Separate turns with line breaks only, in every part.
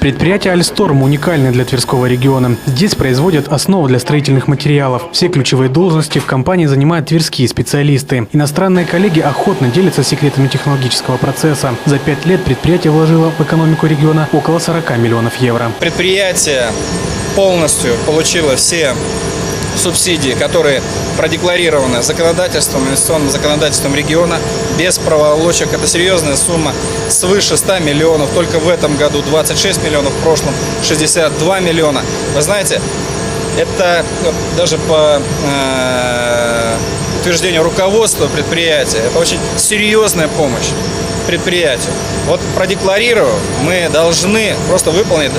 Предприятие «Альсторм» уникальное для Тверского региона. Здесь производят основу для строительных материалов. Все ключевые должности в компании занимают тверские специалисты. Иностранные коллеги охотно делятся секретами технологического процесса. За пять лет предприятие вложило в экономику региона около 40 миллионов евро.
Предприятие полностью получило все субсидии, которые продекларированы законодательством, инвестиционным законодательством региона, без проволочек. Это серьезная сумма, свыше 100 миллионов. Только в этом году 26 миллионов, в прошлом 62 миллиона. Вы знаете, это вот, даже по э, утверждению руководства предприятия, это очень серьезная помощь предприятию. Вот продекларировав, мы должны просто выполнить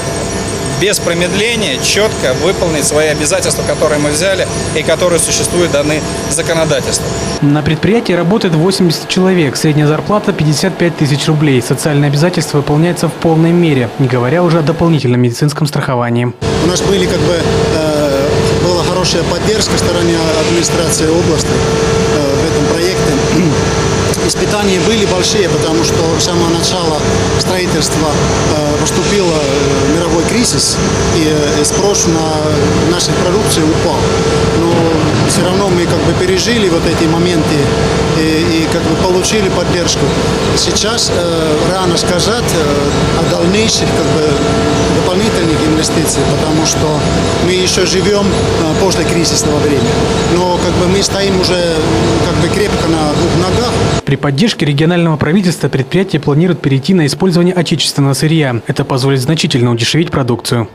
без промедления четко выполнить свои обязательства, которые мы взяли и которые существуют даны законодательством.
На предприятии работает 80 человек. Средняя зарплата 55 тысяч рублей. Социальные обязательства выполняются в полной мере, не говоря уже о дополнительном медицинском страховании.
У нас были как бы э, была хорошая поддержка со стороны администрации области э, в этом проекте. Испытания были большие, потому что с самого начала строительства э, поступил мировой кризис, и э, спрос на нашей продукции упал. Все равно мы как бы пережили вот эти моменты и, и как бы получили поддержку. Сейчас э, рано сказать э, о дальнейших как бы дополнительных инвестиций, потому что мы еще живем э, после кризисного времени. Но как бы мы стоим уже как бы крепко на двух ногах.
При поддержке регионального правительства предприятие планирует перейти на использование отечественного сырья. Это позволит значительно удешевить продукцию.